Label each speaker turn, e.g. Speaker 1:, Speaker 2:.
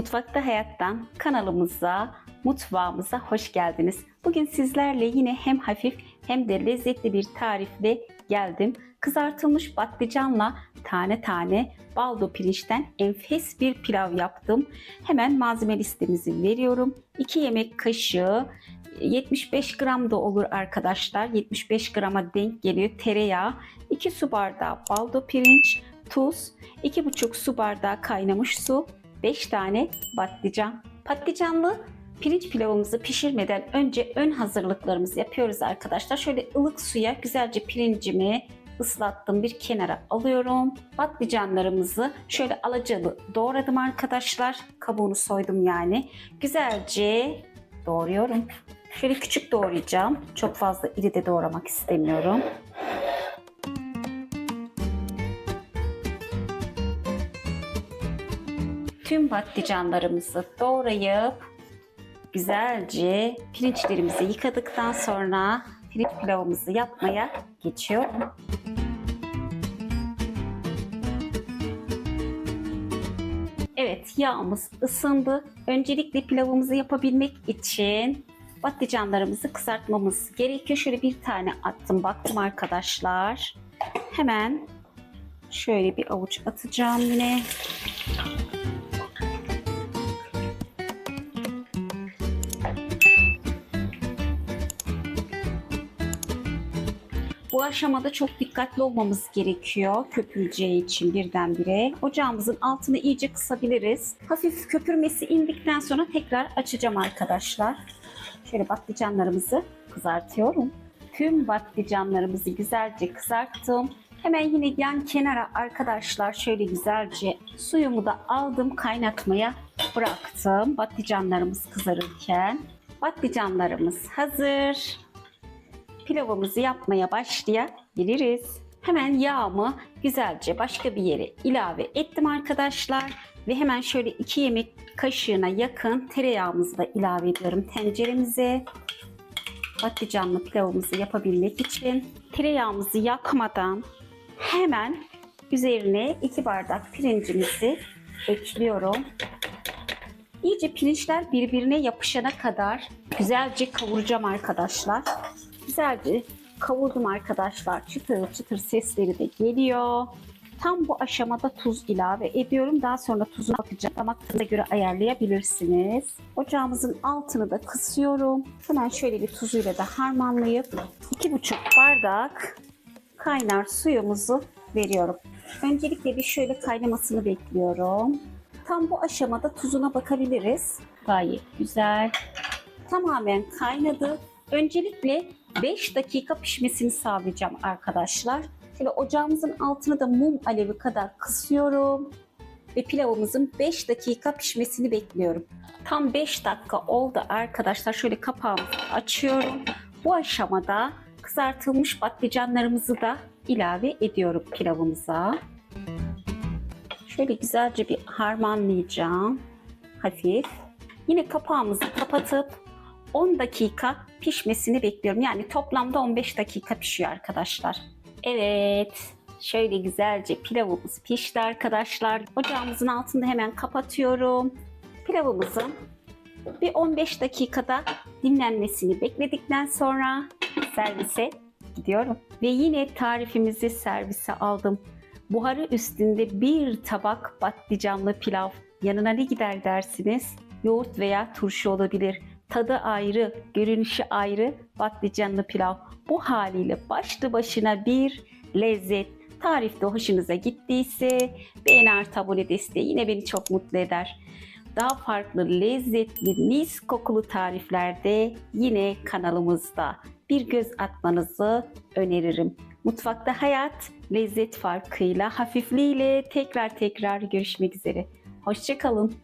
Speaker 1: Mutfakta Hayat'tan kanalımıza, mutfağımıza hoş geldiniz. Bugün sizlerle yine hem hafif hem de lezzetli bir tarifle geldim. Kızartılmış patlıcanla tane tane baldo pirinçten enfes bir pilav yaptım. Hemen malzeme listemizi veriyorum. 2 yemek kaşığı 75 gram da olur arkadaşlar. 75 grama denk geliyor tereyağı. 2 su bardağı baldo pirinç, tuz, 2,5 su bardağı kaynamış su, 5 tane patlıcan. Patlıcanlı pirinç pilavımızı pişirmeden önce ön hazırlıklarımızı yapıyoruz arkadaşlar. Şöyle ılık suya güzelce pirincimi ıslattım bir kenara alıyorum. Patlıcanlarımızı şöyle alacalı doğradım arkadaşlar. Kabuğunu soydum yani. Güzelce doğruyorum. Şöyle küçük doğrayacağım. Çok fazla iri de doğramak istemiyorum. Tüm patlıcanlarımızı doğrayıp güzelce pirinçlerimizi yıkadıktan sonra pirinç pilavımızı yapmaya geçiyorum. Evet yağımız ısındı. Öncelikle pilavımızı yapabilmek için patlıcanlarımızı kızartmamız gerekiyor. Şöyle bir tane attım baktım arkadaşlar. Hemen şöyle bir avuç atacağım yine. Bu aşamada çok dikkatli olmamız gerekiyor köpüreceği için birdenbire. Ocağımızın altını iyice kısabiliriz. Hafif köpürmesi indikten sonra tekrar açacağım arkadaşlar. Şöyle patlıcanlarımızı kızartıyorum. Tüm patlıcanlarımızı güzelce kızarttım. Hemen yine yan kenara arkadaşlar şöyle güzelce suyumu da aldım kaynatmaya bıraktım. Patlıcanlarımız kızarırken. Patlıcanlarımız hazır pilavımızı yapmaya başlayabiliriz. Hemen yağımı güzelce başka bir yere ilave ettim arkadaşlar. Ve hemen şöyle 2 yemek kaşığına yakın tereyağımızı da ilave ediyorum tenceremize. Patlıcanlı pilavımızı yapabilmek için tereyağımızı yakmadan hemen üzerine 2 bardak pirincimizi ekliyorum. İyice pirinçler birbirine yapışana kadar güzelce kavuracağım arkadaşlar güzelce kavurdum arkadaşlar. Çıtır çıtır sesleri de geliyor. Tam bu aşamada tuz ilave ediyorum. Daha sonra tuzunu bakacağım. Damak göre ayarlayabilirsiniz. Ocağımızın altını da kısıyorum. Hemen şöyle bir tuzuyla da harmanlayıp 2,5 bardak kaynar suyumuzu veriyorum. Öncelikle bir şöyle kaynamasını bekliyorum. Tam bu aşamada tuzuna bakabiliriz. Gayet güzel. Tamamen kaynadı. Öncelikle 5 dakika pişmesini sağlayacağım arkadaşlar. Şöyle ocağımızın altını da mum alevi kadar kısıyorum. Ve pilavımızın 5 dakika pişmesini bekliyorum. Tam 5 dakika oldu arkadaşlar. Şöyle kapağımızı açıyorum. Bu aşamada kızartılmış patlıcanlarımızı da ilave ediyorum pilavımıza. Şöyle güzelce bir harmanlayacağım. Hafif. Yine kapağımızı kapatıp 10 dakika pişmesini bekliyorum. Yani toplamda 15 dakika pişiyor arkadaşlar. Evet. Şöyle güzelce pilavımız pişti arkadaşlar. Ocağımızın altında hemen kapatıyorum. Pilavımızın bir 15 dakikada dinlenmesini bekledikten sonra servise gidiyorum. Ve yine tarifimizi servise aldım. Buharı üstünde bir tabak patlıcanlı pilav. Yanına ne gider dersiniz? Yoğurt veya turşu olabilir. Tadı ayrı, görünüşü ayrı patlıcanlı pilav. Bu haliyle başlı başına bir lezzet. Tarifte hoşunuza gittiyse beğeni artı abone desteği yine beni çok mutlu eder. Daha farklı lezzetli mis kokulu tariflerde yine kanalımızda bir göz atmanızı öneririm. Mutfakta hayat lezzet farkıyla, hafifliğiyle tekrar tekrar görüşmek üzere. Hoşçakalın.